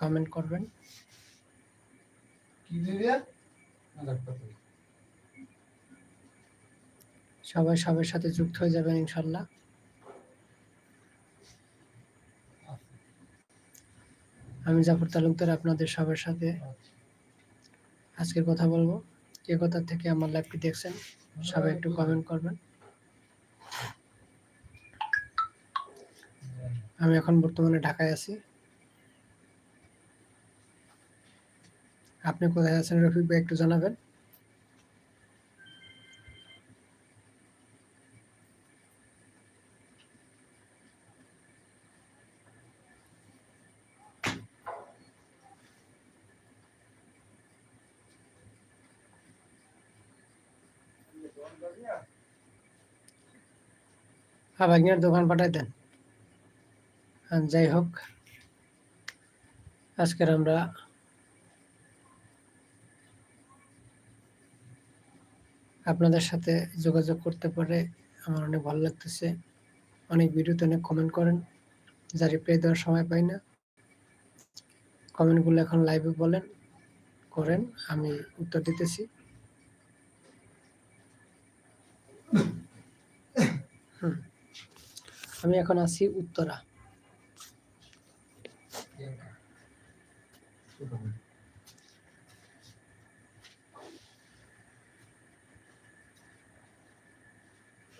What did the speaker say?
Comment করবেন। সবাই সবার সাথে যুক্ত হয়ে যাবেন ইনশাল্লাহ। আমি জাফর তালুকদার আপনাদের সবার সাথে আজকের কথা বলব। কে কথা থেকে আমার লাইভটি দেখছেন সবাই একটু কমেন্ট করবেন। আমি এখন বর্তমানে ঢাকায় আছি। আপনি কোথায় আছেন রফিক ভাই একটু জানাবেন হ্যাঁ ভাগ্নের দোকান পাঠাই দেন আর যাই হোক আজকের আমরা আপনাদের সাথে যোগাযোগ করতে পারে। আমার অনেক ভালো লাগতেছে। অনেক ভিডিওতে অনেক কমেন্ট করেন। যা রিপ্লাই দেওয়ার সময় পাই না। কমেন্টগুলো এখন লাইভে বলেন, করেন, আমি উত্তর দিতেছি। আমি এখন আছি উত্তরা।